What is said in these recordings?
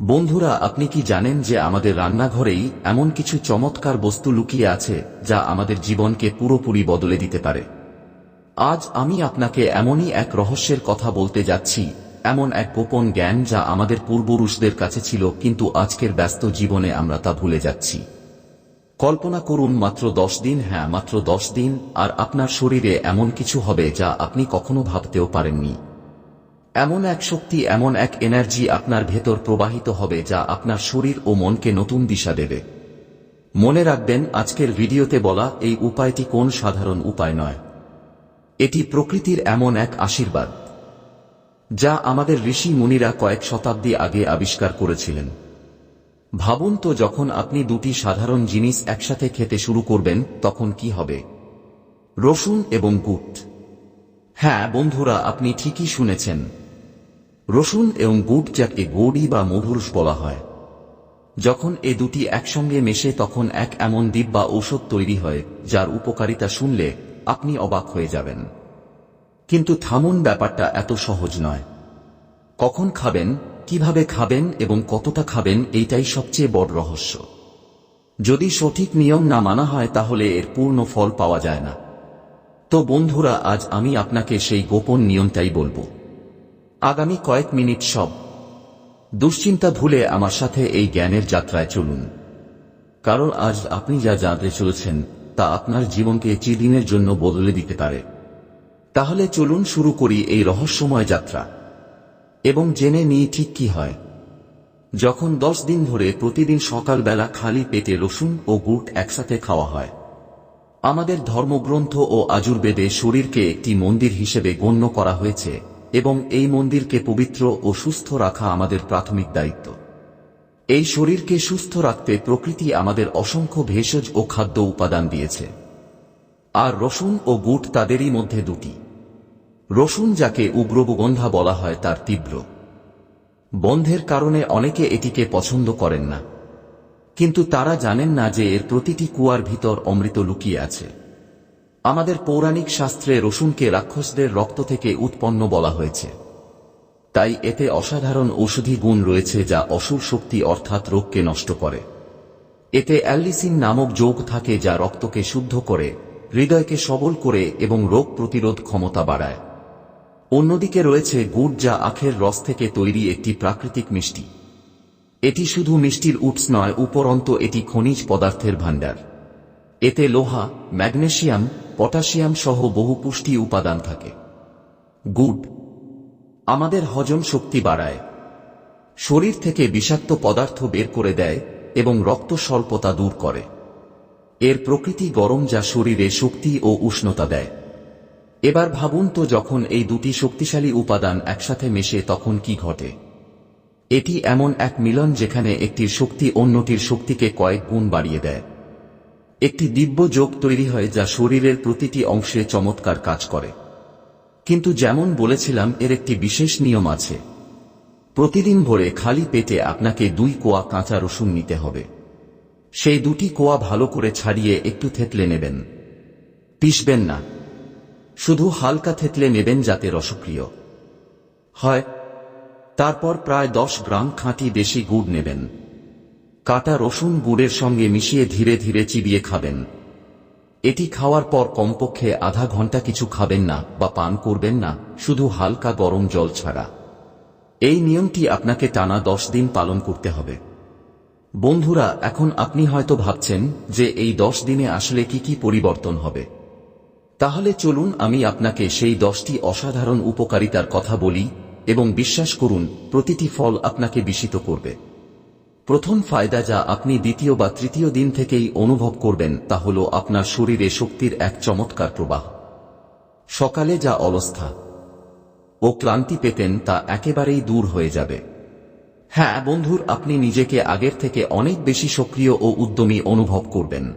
বন্ধুরা, আপনি কি জানেন যে আমাদের রান্নাঘরেই এমন কিছু চমৎকার বস্তু লুকিয়ে আছে যা আমাদের জীবনকে পুরোপুরি বদলে দিতে পারে? আজ আমি আপনাকে এমনই এক রহস্যের কথা বলতে যাচ্ছি, এমন এক গোপন জ্ঞান যা আমাদের পূর্বপুরুষদের কাছে ছিল, কিন্তু আজকের ব্যস্ত জীবনে আমরা তা ভুলে যাচ্ছি। কল্পনা করুন, মাত্র দশ দিন হ্যাঁ মাত্র দশ দিন, আর আপনার শরীরে এমন কিছু হবে যা আপনি কখনো ভাবতেও পারেননি। এমন এক শক্তি, এমন এক এনার্জি আপনার ভেতর প্রবাহিত হবে যা আপনার শরীর ও মনকে নতুন দিশা দেবে। মনে রাখবেন, আজকের ভিডিওতে বলা এই উপায়টি কোন সাধারণ উপায় নয়। এটি প্রকৃতির এমন এক আশীর্বাদ, যা আমাদের ঋষি মুনিরা কয়েক শতাব্দী আগে আবিষ্কার করেছিলেন। ভাবুন তো, যখন আপনি দুটি সাধারণ জিনিস একসাথে খেতে শুরু করবেন, তখন কি হবে? রসুন এবং গুট হ্যাঁ বন্ধুরা, আপনি ঠিকই শুনেছেন। রসুন এবং গুড় যাকে গৌড়ি বা মধুরস বলা হয়। যখন এ দুটি একসঙ্গে মেশে তখন এক এমন দ্বীপ বা ঔষধ তৈরি হয়, যার উপকারিতা শুনলে আপনি অবাক হয়ে যাবেন। কিন্তু থামুন, ব্যাপারটা এত সহজ নয়। কখন খাবেন, কীভাবে খাবেন এবং কতটা খাবেন এইটাই সবচেয়ে বড় রহস্য। যদি সঠিক নিয়ম না মানা হয় তাহলে এর পূর্ণ ফল পাওয়া যায় না। তো বন্ধুরা, আজ আমি আপনাকে সেই গোপন নিয়মটাই বলব। আগামী কয়েক মিনিট সব দুশ্চিন্তা ভুলে আমার সাথে এই জ্ঞানের যাত্রায় চলুন। কারণ আজ আপনি যা জানতে চলেছেন, তা আপনার জীবনকে চিরদিনের জন্য বদলে দিতে পারে। তাহলে চলুন শুরু করি এই রহস্যময় যাত্রা। এবং জেনে নিই ঠিক কি হয়। যখন দশ দিন ধরে প্রতিদিন সকালবেলা খালি পেটে রসুন ও গুড় একসাথে খাওয়া হয়, আমাদের ধর্মগ্রন্থ ও আজুর্বেদে শরীরকে একটি মন্দির হিসেবে গণ্য করা হয়েছে। এবং এই মন্দিরকে পবিত্র ও সুস্থ রাখা আমাদের প্রাথমিক দায়িত্ব। এই শরীরকে সুস্থ রাখতে প্রকৃতি আমাদের অসংখ্য ভেষজ ও খাদ্য উপাদান দিয়েছে। আর রসুন ও গুট তাদেরই মধ্যে দুটি। রসুন যাকে উগ্রবগন্ধা বলা হয় তার তীব্র। বন্ধের কারণে অনেকে এটিকে পছন্দ করেন না। কিন্তু তারা জানেন না যে এর প্রতিটি কুয়ার ভিতর অমৃত লুকিয়ে আছে। আমাদের পৌরাণিক শাস্ত্রে রসুনকে রাক্ষসদের রক্ত থেকে উৎপন্ন বলা হয়েছে। তাই এতে অসাধারণ ঔষধি গুণ রয়েছে যা অসুর শক্তি অর্থাৎ রোগকে নষ্ট করে। এতে অ্যালিসিন নামক যোগ থাকে যা রক্তকে শুদ্ধ করে, হৃদয়কে সবল করে এবং রোগ প্রতিরোধ ক্ষমতা বাড়ায়। অন্যদিকে রয়েছে গুড় যা আখের রস থেকে তৈরি একটি প্রাকৃতিক মিষ্টি। এটি শুধু মিষ্টির উৎস নয়, উপরন্ত এটি খনিজ পদার্থের ভাণ্ডার। এতে লোহা ম্যাগনেসিয়াম পটাশিয়াম সহ বহু পুষ্টি উপাদান থাকে। গুড। আমাদের হজম শক্তি বাড়ায়। শরীর থেকে বিষাক্ত পদার্থ বের করে দেয় এবং রক্ত স্বল্পতা দূর করে। এর প্রকৃতি গরম যা শরীরে শক্তি ও উষ্ণতা দেয়। এবার ভাবুন তো যখন এই দুটি শক্তিশালী উপাদান একসাথে মেশে তখন কি ঘটে। এটি এমন এক মিলন যেখানে একটির শক্তি অন্যটির শক্তিকে কয়েক গুণ বাড়িয়ে দেয়। একটি দিব্য যোগ তৈরি হয় যা শরীরের প্রতিটি অংশে চমৎকার কাজ করে। কিন্তু যেমন বলেছিলাম, এর একটি বিশেষ নিয়ম আছে। প্রতিদিন ভোরে খালি পেটে আপনাকে দুই কোয়া কাঁচা রসুন নিতে হবে। সেই দুটি কোয়া ভালো করে ছাড়িয়ে একটু থেতলে নেবেন। পিসবেন না। শুধু হালকা থেতলে নেবেন যাতে রসক্রিয় হয়। তারপর প্রায় দশ গ্রাম খাঁটি দেশি গুড় নেবেন। কাটা রসুন গুড়ের সঙ্গে মিশিয়ে ধীরে ধীরে চিবিয়ে খাবেন। এটি খাওয়ার পর কমপক্ষে আধা ঘণ্টা কিছু খাবেন না বা পান করবেন না, শুধু হালকা গরম জল ছাড়া। এই নিয়মটি আপনাকে টানা দশ দিন পালন করতে হবে। বন্ধুরা, এখন আপনি হয়তো ভাবছেন যে এই দশ দিনে আসলে কি কি পরিবর্তন হবে। তাহলে চলুন আমি আপনাকে সেই দশটি অসাধারণ উপকারিতার কথা বলি এবং বিশ্বাস করুন, প্রতিটি ফল আপনাকে বিস্মিত করবে। প্রথম ফায়দা যা আপনি দ্বিতীয় বা তৃতীয় দিন থেকেই অনুভব করবেন তা হল আপনার শরীরে শক্তির এক চমৎকার প্রবাহ। সকালে যা অবস্থা। ও ক্লান্তি পেতেন তা একেবারেই দূর হয়ে যাবে। হ্যাঁ বন্ধুর, আপনি নিজেকে আগের থেকে অনেক বেশি সক্রিয় ও উদ্যমী অনুভব করবেন।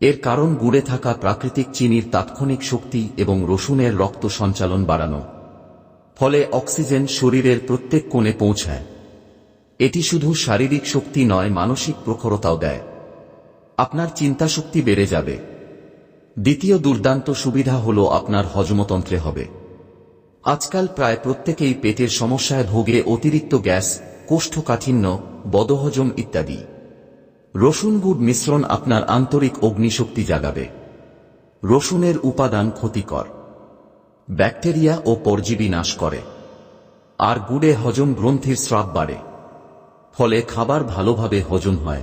এর কারণ গুড়ে থাকা প্রাকৃতিক চিনির তাৎক্ষণিক শক্তি এবং রসুনের রক্ত সঞ্চালন বাড়ানো। ফলে অক্সিজেন শরীরের প্রত্যেক কোণে পৌঁছায়। এটি শুধু শারীরিক শক্তি নয়, মানসিক প্রখরতাও দেয়। আপনার চিন্তা শক্তি বেড়ে যাবে। দ্বিতীয় দুর্দান্ত সুবিধা হল আপনার হজমতন্ত্রে হবে। আজকাল প্রায় প্রত্যেকেই পেটের সমস্যায় ভোগে অতিরিক্ত গ্যাস, কোষ্ঠকাঠিন্য, বদহজম ইত্যাদি। রসুন গুড় মিশ্রণ আপনার আন্তরিক অগ্নিশক্তি জাগাবে। রসুনের উপাদান ক্ষতিকর। ব্যাকটেরিয়া ও পরজীবী নাশ করে। আর গুড়ে হজম গ্রন্থির স্রাব বাড়ে। ফলে খাবার ভালোভাবে হজম হয়।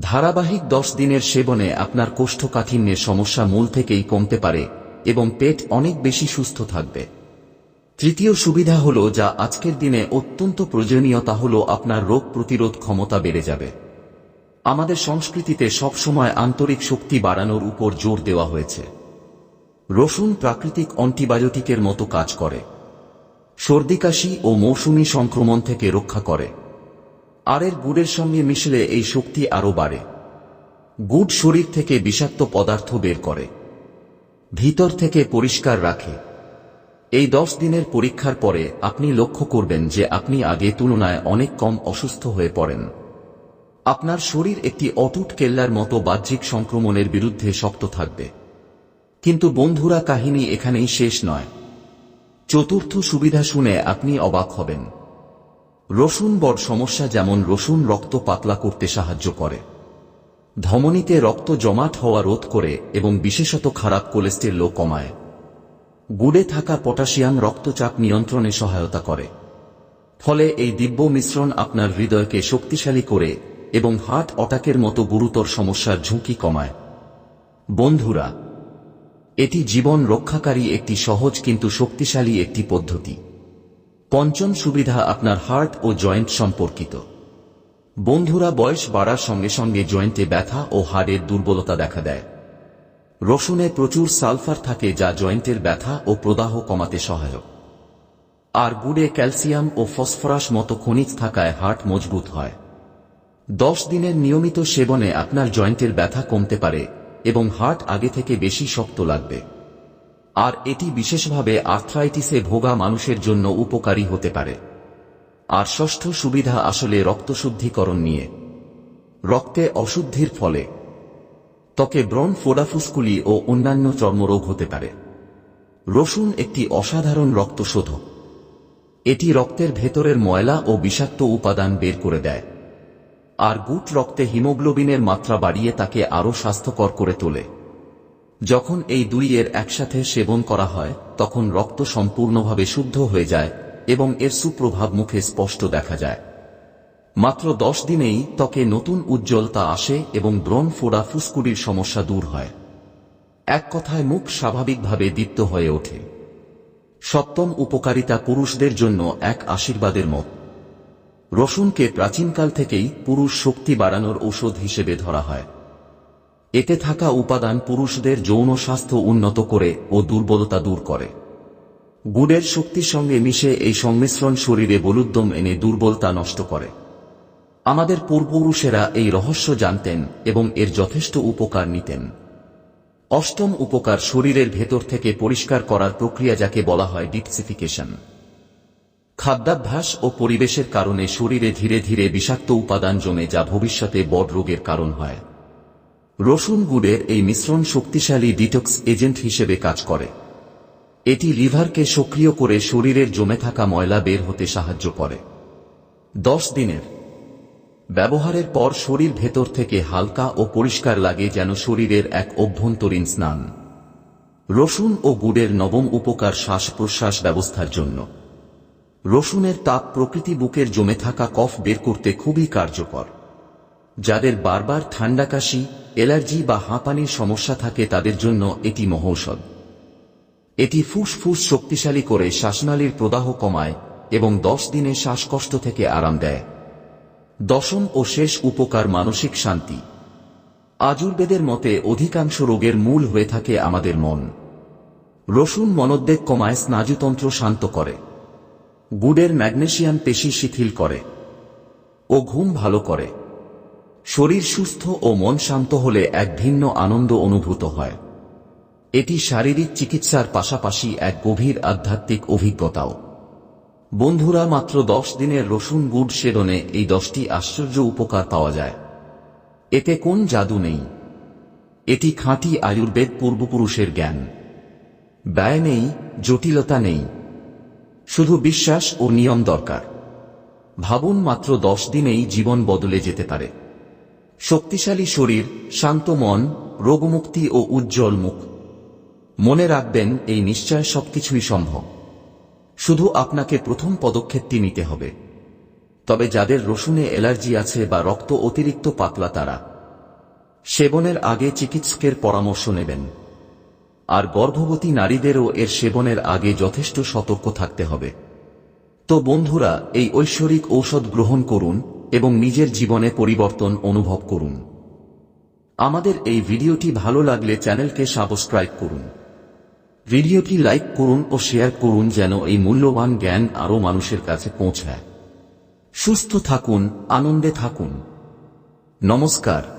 ধারাবাহিক দশ দিনের সেবনে আপনার কোষ্ঠকাঠিন্যের সমস্যা মূল থেকেই কমতে পারে এবং পেট অনেক বেশি সুস্থ থাকবে। তৃতীয় সুবিধা হল যা আজকের দিনে অত্যন্ত প্রয়োজনীয় তা হল আপনার রোগ প্রতিরোধ ক্ষমতা বেড়ে যাবে। আমাদের সংস্কৃতিতে সবসময় আন্তরিক শক্তি বাড়ানোর উপর জোর দেওয়া হয়েছে। রসুন প্রাকৃতিক অ্যান্টিবায়োটিকের মতো কাজ করে। সর্দি কাশি ও মৌসুমী সংক্রমণ থেকে রক্ষা করে। আর এর গুড়ের সঙ্গে মিশলে এই শক্তি আরও বাড়ে। গুড় শরীর থেকে বিষাক্ত পদার্থ বের করে। ভিতর থেকে পরিষ্কার রাখে। এই দশ দিনের পরীক্ষার পরে আপনি লক্ষ্য করবেন যে আপনি আগে তুলনায় অনেক কম অসুস্থ হয়ে পড়েন। আপনার শরীর একটি অটুট কেল্লার মতো বাহ্যিক সংক্রমণের বিরুদ্ধে শক্ত থাকবে। কিন্তু বন্ধুরা, কাহিনী এখানেই শেষ নয়। চতুর্থ সুবিধা শুনে আপনি অবাক হবেন। রসুন বড় সমস্যা যেমন রসুন রক্ত পাতলা করতে সাহায্য করে। ধমনীতে রক্ত জমাট হওয়া রোধ করে এবং বিশেষত খারাপ কোলেস্টেরলও কমায়। গুড়ে থাকা পটাশিয়াম রক্তচাপ নিয়ন্ত্রণে সহায়তা করে। ফলে এই দিব্য মিশ্রণ আপনার হৃদয়কে শক্তিশালী করে এবং হার্ট অটাকের মতো গুরুতর সমস্যার ঝুঁকি কমায়। বন্ধুরা, এটি জীবন রক্ষাকারী একটি সহজ কিন্তু শক্তিশালী একটি পদ্ধতি। পঞ্চম সুবিধা আপনার হার্ট ও জয়েন্ট সম্পর্কিত। বন্ধুরা বয়স বাড়ার সঙ্গে সঙ্গে জয়েন্টে ব্যথা ও হাড়ের দুর্বলতা দেখা দেয়। রসুনে প্রচুর সালফার থাকে যা জয়েন্টের ব্যথা ও প্রদাহ কমাতে সহায়ক। আর গুড়ে ক্যালসিয়াম ও ফসফরাস মতো খনিজ থাকায় হার্ট মজবুত হয়। দশ দিনের নিয়মিত সেবনে আপনার জয়েন্টের ব্যথা কমতে পারে এবং হার্ট আগে থেকে বেশি শক্ত লাগবে। আর এটি বিশেষভাবে আর্থ্রাইটিসে ভোগা মানুষের জন্য উপকারী হতে পারে। আর ষষ্ঠ সুবিধা আসলে রক্তশুদ্ধিকরণ নিয়ে। রক্তে অশুদ্ধির ফলে। ত্বকে ব্রণ ফোডাফুসকুলি ও অন্যান্য চর্মরোগ হতে পারে। রসুন একটি অসাধারণ রক্তশোধক। এটি রক্তের ভেতরের ময়লা ও বিষাক্ত উপাদান বের করে দেয়। আর গুট রক্তে হিমোগ্লোবিনের মাত্রা বাড়িয়ে তাকে আরও স্বাস্থ্যকর করে তোলে। যখন এই দুই এর একসাথে সেবন করা হয়, তখন রক্ত সম্পূর্ণভাবে শুদ্ধ হয়ে যায় এবং এর সুপ্রভাব মুখে স্পষ্ট দেখা যায়। মাত্র দশ দিনেই ত্বকে নতুন উজ্জ্বলতা আসে এবং ব্রণ ফোড়া ফুসকুড়ির সমস্যা দূর হয়। এক কথায় মুখ স্বাভাবিকভাবে দীপ্ত হয়ে ওঠে। সপ্তম উপকারিতা পুরুষদের জন্য এক আশীর্বাদের মত। রসুনকে প্রাচীনকাল থেকেই পুরুষ শক্তি বাড়ানোর ঔষধ হিসেবে ধরা হয়। এতে থাকা উপাদান পুরুষদের যৌন স্বাস্থ্য উন্নত করে ও দুর্বলতা দূর করে। গুড়ের শক্তির সঙ্গে মিশে এই সংমিশ্রণ শরীরে বলুদ্দম এনে দুর্বলতা নষ্ট করে। আমাদের পূর্বপুরুষেরা এই রহস্য জানতেন এবং এর যথেষ্ট উপকার নিতেন। অষ্টম উপকার শরীরের ভেতর থেকে পরিষ্কার করার প্রক্রিয়া যাকে বলা হয় ডিটসিফিকেশন খাদ্যাভ্যাস ও পরিবেশের কারণে শরীরে ধীরে ধীরে বিষাক্ত উপাদান জমে যা ভবিষ্যতে বড় রোগের কারণ হয়। রসুন গুড়ের এই মিশ্রণ শক্তিশালী ডিটক্স এজেন্ট হিসেবে কাজ করে। এটি লিভারকে সক্রিয় করে শরীরের জমে থাকা ময়লা বের হতে সাহায্য করে। দশ দিনের ব্যবহারের পর শরীর ভেতর থেকে হালকা ও পরিষ্কার লাগে যেন শরীরের এক অভ্যন্তরীণ স্নান। রসুন ও গুড়ের নবম উপকার শ্বাস প্রশ্বাস ব্যবস্থার জন্য। রসুনের তাপ প্রকৃতি বুকের জমে থাকা কফ বের করতে খুবই কার্যকর। যাদের বারবার ঠান্ডা কাশি অ্যালার্জি বা হাঁপানির সমস্যা থাকে তাদের জন্য এটি মহৌষধ। এটি ফুসফুস শক্তিশালী করে শ্বাসনালীর প্রদাহ কমায় এবং দশ দিনে শ্বাসকষ্ট থেকে আরাম দেয়। দশম ও শেষ উপকার মানসিক শান্তি। আজুর্বেদের মতে অধিকাংশ রোগের মূল হয়ে থাকে আমাদের মন। রসুন মনোদ্বেগ কমায়, স্নায়ুতন্ত্র শান্ত করে। গুড়ের ম্যাগনেশিয়াম পেশি শিথিল করে। ও ঘুম ভালো করে। শরীর সুস্থ ও মন শান্ত হলে এক ভিন্ন আনন্দ অনুভূত হয়। এটি শারীরিক চিকিৎসার পাশাপাশি এক গভীর আধ্যাত্মিক অভিজ্ঞতাও। বন্ধুরা, মাত্র দশ দিনের রসুন গুড় সেবনে এই দশটি আশ্চর্য উপকার পাওয়া যায়। এতে কোন জাদু নেই? এটি খাঁটি আয়ুর্বেদ পূর্বপুরুষের জ্ঞান। ব্যয় নেই, জটিলতা নেই। শুধু বিশ্বাস ও নিয়ম দরকার। ভাবুন, মাত্র দশ দিনেই জীবন বদলে যেতে পারে। শক্তিশালী শরীর, শান্ত মন, রোগমুক্তি ও উজ্জ্বল মুখ। মনে রাখবেন, এই নিশ্চয় সবকিছুই সম্ভব। শুধু আপনাকে প্রথম পদক্ষেপটি নিতে হবে। তবে যাদের রসুনে অ্যালার্জি আছে বা রক্ত অতিরিক্ত পাতলা তারা, সেবনের আগে চিকিৎসকের পরামর্শ নেবেন। আর গর্ভবতী নারীদেরও এর সেবনের আগে যথেষ্ট সতর্ক থাকতে হবে। তো বন্ধুরা, এই ঐশ্বরিক ঔষধ গ্রহণ করুন এবং নিজের জীবনে পরিবর্তন অনুভব করুন। আমাদের এই ভিডিওটি ভালো লাগলে চ্যানেলকে সাবস্ক্রাইব করুন। ভিডিওটি লাইক করুন ও শেয়ার করুন যেন এই মূল্যবান জ্ঞান আরও মানুষের কাছে পৌঁছায়। সুস্থ থাকুন, আনন্দে থাকুন। নমস্কার।